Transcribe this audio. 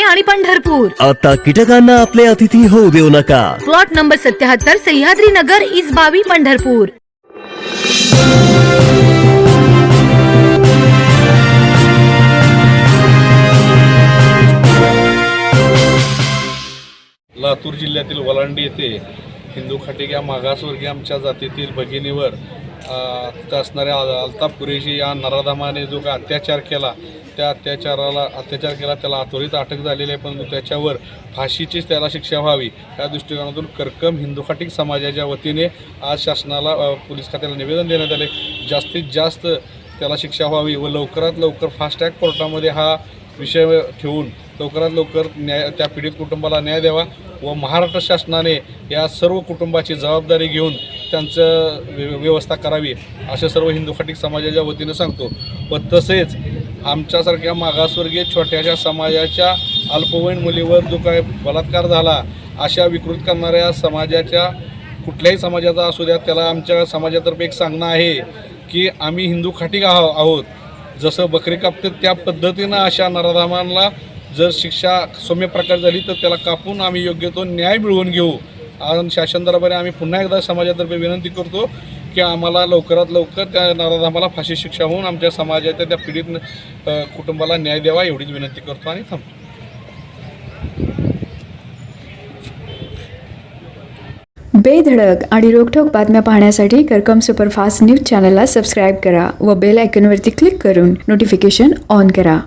आणि पंढरपूर. आता कीटकांना आपले अतिथी होऊ देऊ नका. प्लॉट नंबर सत्याहत्तर सह्याद्री नगर इस बावी पंढरपूर. लातूर जिल्ह्यातील वलांडी येथे हिंदू खाटीक या मागासवर्गीय आमच्या जातीतील भगिनीवर तिथं असणाऱ्या अल्ताफ कुरेशी या नराधामाने जो काय अत्याचार केला त्या अत्याचाराला अत्याचार केला त्याला त्वरित अटक झालेली आहे परंतु त्याच्यावर फाशीचीच त्याला शिक्षा व्हावी या दृष्टिकोनातून कर्कम हिंदुखाटिक समाजाच्या वतीने आज शासनाला पोलीस खात्याला निवेदन देण्यात आले. जास्तीत जास्त त्याला शिक्षा व्हावी व लवकरात लवकर फास्टॅग कोर्टामध्ये हा विषय ठेवून लवकरात लवकर न्याय त्या पीडित कुटुंबाला न्याय द्यावा व महाराष्ट्र शासनाने या सर्व कुटुंबाची जबाबदारी घेऊन त्यांचं व्य- व्यवस्था करावी असे सर्व हिंदू खाटीक समाजाच्या वतीनं सांगतो. व तसेच आमच्यासारख्या मागासवर्गीय छोट्याशा समाजाच्या अल्पवयीन मुलीवर जो काय बलात्कार झाला अशा विकृत करणाऱ्या समाजाच्या कुठल्याही समाजाचा असू द्या त्याला आमच्या समाजातर्फे एक सांगणं आहे की आम्ही हिंदू खाटिक आहो आहोत. जसं बकरी कापते त्या पद्धतीनं अशा नराधामांना जर शिक्षा सौम्य प्रकार झाली तर त्याला कापून आम्ही योग्य तो न्याय मिळवून घेऊ. आणि शासन दरबारी आम्ही पुन्हा एकदा समाजातर्फे विनंती करतो की आम्हाला लवकरात लवकर त्या नराधामाला फाशी शिक्षा होऊन आमच्या समाजाच्या त्या पीडित कुटुंबाला न्याय द्यावा एवढीच विनंती करतो आणि थांबतो. बेधडक आणि रोखोक बातम्या पाहण्यासाठी करकम सुपरफास्ट न्यूज चॅनलला सबस्क्राईब करा व बेल आयकनवरती क्लिक करून नोटिफिकेशन ऑन करा.